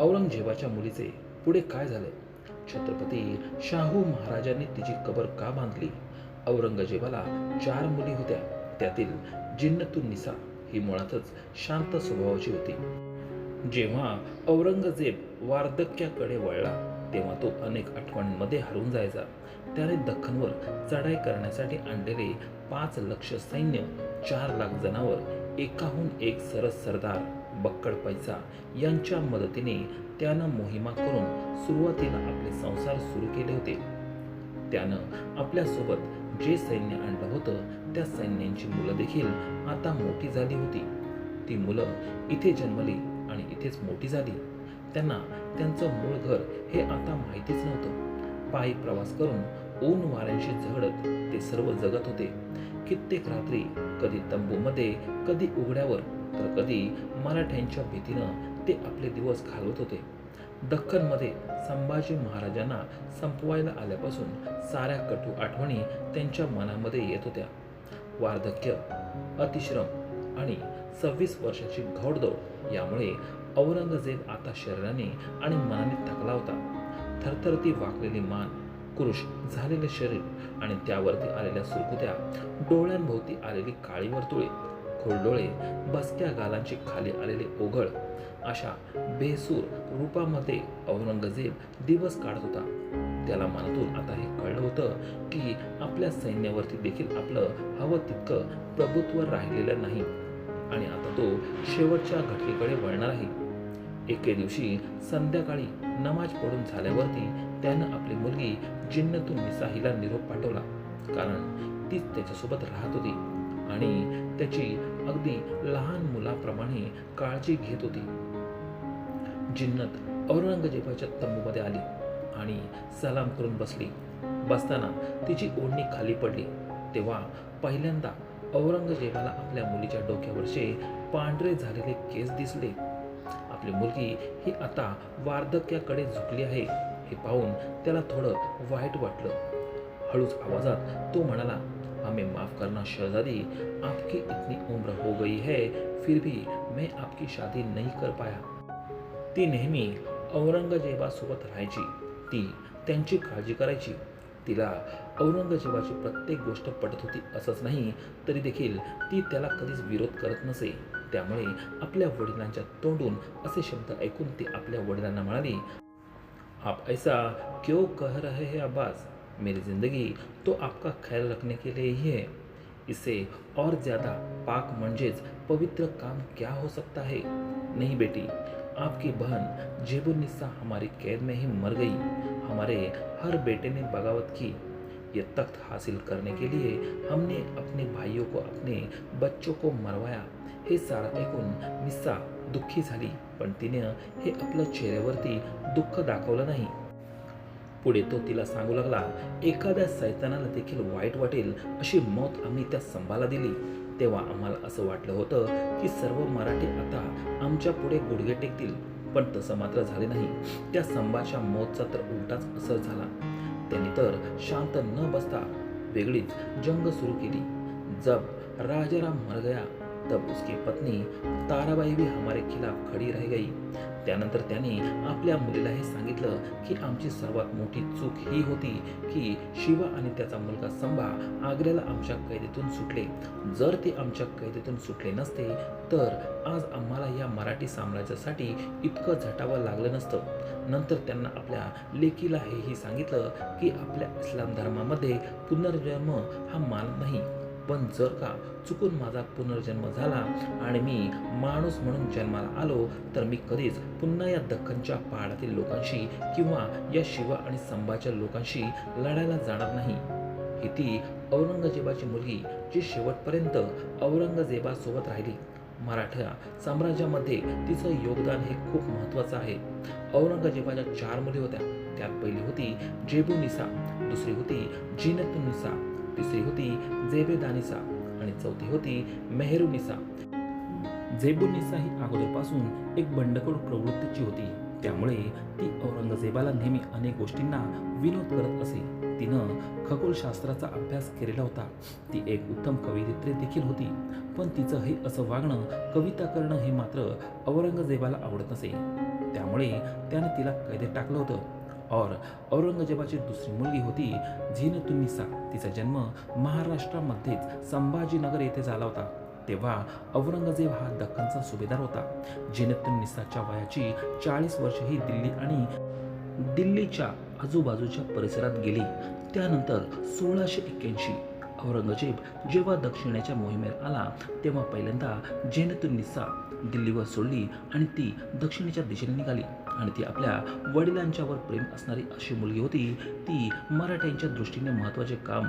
औरंगजेबाच्या मुलीचे पुढे काय झाले? छत्रपती शाहू महाराजांनी तिची कबर का बांधली? औरंगजेबाला चार मुली होत्या. त्यातील जिन्नतुन निसा ही मुळातच शांत स्वभावाची होती. जेव्हा औरंगजेब वार्धक्याकडे वळला तेव्हा तो अनेक आठवणींमध्ये हरवून जायचा. त्याने दख्खनवर चढाई करण्यासाठी आणलेले पाच लक्ष सैन्य चार लाख जनावर एकाहून एक सरस सरदार बक्कड पैसा यांच्या मदतीने त्यानं मोहिमा करून सुरुवातीला आपले संसार सुरू केले होते. त्यानं आपल्यासोबत जे सैन्य आणलं होतं त्या सैन्यांची मुलं देखील आता मोठी झाली होती. ती मुलं इथे जन्मली आणि इथेच मोठी झाली. त्यांना त्यांचं मूळ घर हे आता माहितीच नव्हतं. पायी प्रवास करून ऊन वाऱ्यांशी झगडत ते सर्व जगत होते. कित्येक रात्री कधी तंबूमध्ये कधी उघड्यावर तर कधी मराठ्यांच्या भीतीनं ते आपले दिवस घालवत होते. दख्खनमध्ये संभाजी महाराजांना संपवायला आल्यापासून साऱ्या कटू आठवणी त्यांच्या मनामध्ये येत होत्या. वार्धक्य अतिश्रम आणि सव्वीस वर्षाची घौडदौड यामुळे औरंगजेब आता शरीराने आणि मनाने थकला होता. थरथरती वाकलेली मान कुरुष झालेले शरीर आणि त्यावरती आलेल्या सुरकुत्या डोळ्यांभोवती आलेली काळी वर्तुळे खोलडोळे बसक्या गालांची खाली आलेले ओघळ. अशा बेसूर रूपामध्ये औरंगजेब दिवस काढत होता. त्याला मनातून आता हे कळलं होतं की आपल्या सैन्यावरती देखील आपलं हवं तितकं प्रभुत्व राहिलेलं नाही. आणि आता तो शेवटच्या घटकेकडे वळणार आहे. एके दिवशी संध्याकाळी नमाज पडून झाल्यावरती त्यानं आपली मुलगी जिन्नतून मिसाहीला निरोप पाठवला. कारण तीच त्याच्यासोबत राहत होती. आणि त्याची अगदी लहान मुलाप्रमाणे काळजी घेत होती. जिन्नत औरंगजेबाच्या तंबूमध्ये आली आणि सलाम करून बसली. बसताना तिची ओढणी खाली पडली. तेव्हा पहिल्यांदा औरंगजेबाला आपल्या मुलीच्या डोक्यावरचे पांढरे झालेले केस दिसले. आपली मुलगी ही आता वार्धक्याकडे झुकली आहे हे पाहून त्याला थोडं वाईट वाटलं. हळूच आवाजात तो म्हणाला हमें माफ करना शहजादी आपकी इतनी उम्र हो गई है फिर भी मैं आपकी शादी नहीं कर पाया। ती नेहमी औरंगजेबासोबत राहायची ती त्यांची काळजी करायची। तिला औरंगजेबाची प्रत्येक गोष्ट पटत होती असंच नाही तरी देखील ती त्याला कधीच विरोध करत नसे. त्यामुळे आपल्या वडिलांच्या तोंडून असे शब्द ऐकून ती आपल्या वडिलांना म्हणाली आप ऐसा क्यों कह रहे हैं अब्बास? मेरी ज़िंदगी। तो आपका ख्याल रखने के लिए ही है इससे और ज़्यादा पाक मंजेज पवित्र काम क्या हो सकता है? नहीं बेटी, आपकी बहन जेबुन्निसा हमारी कैद में ही मर गई। हमारे हर बेटे ने बगावत की। ये तख्त हासिल करने के लिए हमने अपने भाइयों को, अपने बच्चों को मरवाया। हे सारं ऐकून निस्सा दुःखी झाली, पण तिने हे आपलं चेहऱ्यावरती दुःख दाखवलं नाही। पुढे तो तिला सांगू लागला एखाद्या सैतानाला देखील वाईट वाटेल अशी मौत आम्ही त्या संभाला दिली. तेव्हा आम्हाला असं वाटलं होतं की सर्व मराठी आता आमच्या पुढे गुडघे टेकतील पण तसं मात्र झाले नाही. त्या संभाच्या मौतचा तर उलटाच असर झाला. त्यांनी तर शांत न बसता वेगळीच जंग सुरू केली. जब राजाराम मर गया तब उसकी पत्नी ताराबाई भी हमारे खिलाफ खडी रह गई. त्यानंतर त्यांनी आपल्या मुलीला हे सांगितलं की आमची सर्वात मोठी चूक ही होती की शिवा आणि त्याचा मुलगा संभा आग्र्याला आमच्या कैदेतून सुटले. जर ते आमच्या कैदेतून सुटले नसते तर आज आम्हाला या मराठी साम्राज्यासाठी इतकं झटावं लागलं नसतं. नंतर त्यांना आपल्या लेकीला हेही सांगितलं की आपल्या इस्लाम धर्मामध्ये पुनर्जन्म हा मानत नाही. पण जर का चुकून माझा पुनर्जन्म झाला आणि मी माणूस म्हणून जन्माला आलो तर मी कधीच पुन्हा या दख्खनच्या पहाडातील लोकांशी किंवा या शिवा आणि संभाच्या लोकांशी लढायला जाणार नाही. ही ती औरंगजेबाची मुलगी जी शेवटपर्यंत औरंगजेबासोबत राहिली. मराठा साम्राज्यामध्ये तिचं योगदान हे खूप महत्त्वाचं आहे. औरंगजेबाच्या चार मुली होत्या. त्यात पहिली होती जेबू निसा दुसरी होती जिनतुनिसा तिसरी होती जेबेदानिसा आणि चौथी होती मेहरुनिसा. जेबुनिसा ही अगोदरपासून एक बंडखोर प्रवृत्तीची होती. त्यामुळे ती औरंगजेबाला नेहमी अनेक गोष्टींना विनोद करत असे. तिनं खगोलशास्त्राचा अभ्यास केलेला होता. ती एक उत्तम कवयित्री देखील होती. पण तिचं हे असं वागणं कविता करणं हे मात्र औरंगजेबाला आवडत नसे. त्यामुळे त्याने तिला कैदेत टाकलं होतं. और औरंगजेबाची दुसरी मुलगी होती झिनतुन्निसा. तिचा जन्म महाराष्ट्रामध्येच संभाजीनगर येथे झाला होता. तेव्हा औरंगजेब हा दख्खनचा सुभेदार होता. झिनतुन्निसाच्या वयाची चाळीस वर्ष ही दिल्ली आणि दिल्लीच्या आजूबाजूच्या परिसरात गेली. त्यानंतर सोळाशे एक्क्याऐंशी औरंगजेब जेव्हा दक्षिणेच्या मोहिमेत आला तेव्हा पहिल्यांदा झेनतुन्निसा दिल्लीवर सोडली आणि ती दक्षिणेच्या दिशेने निघाली. आणि ती आपल्या वडिलांच्यावर प्रेम असणारी अशी मुलगी होती ती मराठ्यांच्या दृष्टीने महत्त्वाचे काम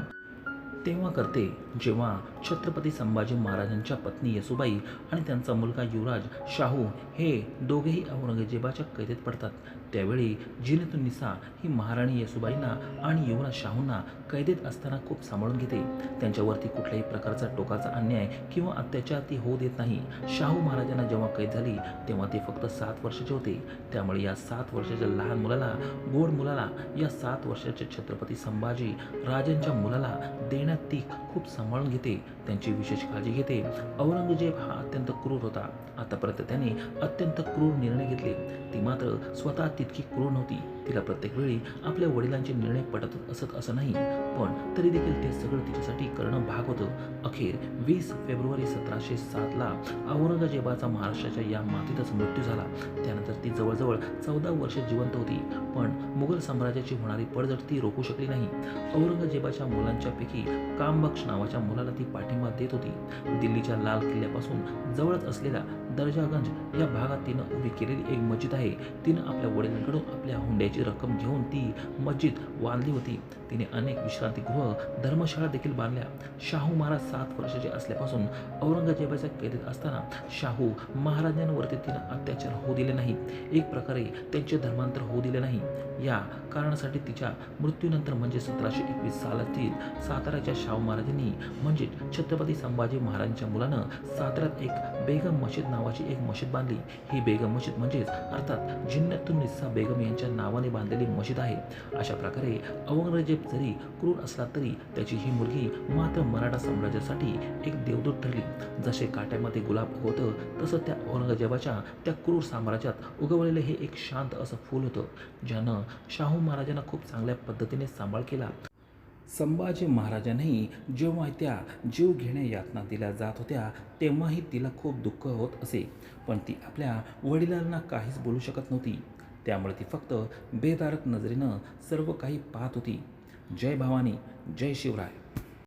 तेव्हा करते जेव्हा छत्रपती संभाजी महाराजांच्या पत्नी येसुबाई आणि त्यांचा मुलगा युवराज शाहू हे दोघेही औरंगजेबाच्या कैदेत पडतात. त्यावेळी जिनतुन्निसा ही महाराणी येसुबाईंना आणि युवराज शाहूंना कैदेत असताना खूप सांभाळून घेते. त्यांच्यावरती कुठल्याही प्रकारचा टोकाचा अन्याय किंवा अत्याचार ती होऊ देत नाही. शाहू महाराजांना जेव्हा कैद झाली तेव्हा ते फक्त सात वर्षाचे होते. त्यामुळे या सात वर्षाच्या लहान मुलाला गोड मुलाला या सात वर्षाच्या छत्रपती संभाजी राजांच्या मुलाला देण्या त्यांना ती खूप सांभाळून घेते त्यांची विशेष काळजी घेते. औरंगजेब हा अत्यंत क्रूर होता. आतापर्यंत त्याने अत्यंत क्रूर निर्णय घेतले. ती मात्र स्वतः तितकी क्रूर नव्हती. तिला प्रत्येक वेळी आपल्या वडिलांचे निर्णय पटत असत असं नाही पण तरी देखील ते सगळं तिच्यासाठी करणं भाग होतं. अखेर वीस फेब्रुवारी सतराशे सातला औरंगजेबाचा महाराष्ट्राच्या या मातीतच मृत्यू झाला. त्यानंतर ती जवळजवळ चौदा वर्ष जिवंत होती पण मुघल साम्राज्याची होणारी पडझड ती रोखू शकली नाही. औरंगजेबाच्या मुलांच्यापैकी कामबक्ष नावाच्या मुलाला ती पाठिंबा देत होती. दिल्लीच्या लाल किल्ल्यापासून जवळच असलेल्या दर्जागंज या भागात तिनं उभी केलेली एक मस्जिद आहे. तिनं आपल्या वडिलांकडून आपल्या हुंड्याची रक्कम घेऊन ती मस्जिद बांधली होती. तिने अनेक विश्रांतीगृह धर्मशाळा देखील बांधल्या. शाहू महाराज सात वर्षाचे असल्यापासून औरंगजेबाच्या कैदेत असताना शाहू महाराजांवरती तिनं अत्याचार होऊ दिले नाही. एक प्रकारे त्यांचे धर्मांतर होऊ दिले नाही. या कारणासाठी तिच्या मृत्यूनंतर म्हणजे सतराशे एकवीस सालातील साताऱ्याच्या शाहू महाराजांनी म्हणजे छत्रपती संभाजी महाराजांच्या मुलानं साताऱ्यात एक बेगम मशीद नाव नावाची एक मशीद बांधली. ही बेगम मशीद म्हणजेच अर्थात जिन्नतुन निस्सा बेगम यांच्या नावाने बांधलेली मशीद आहे. अशा प्रकारे औरंगजेब जरी क्रूर असला तरी त्याची ही मुलगी मात्र मराठा साम्राज्यासाठी एक देवदूत ठरली. जसे काट्यामध्ये गुलाब होतं तसं त्या औरंगजेबाच्या त्या क्रूर साम्राज्यात उगवलेलं हे एक शांत असं फूल होतं ज्यानं शाहू महाराजांना खूप चांगल्या पद्धतीने सांभाळ केला. संभाजी महाराजांनाही जेव्हा त्या जीव घेण्या यातना दिल्या जात होत्या तेव्हाही तिला खूप दुःख होत असे. पण ती आपल्या वडिलांना काहीच बोलू शकत नव्हती. त्यामुळे ती फक्त बेदारक नजरेनं सर्व काही पाहत होती. जय भवानी जय शिवराय.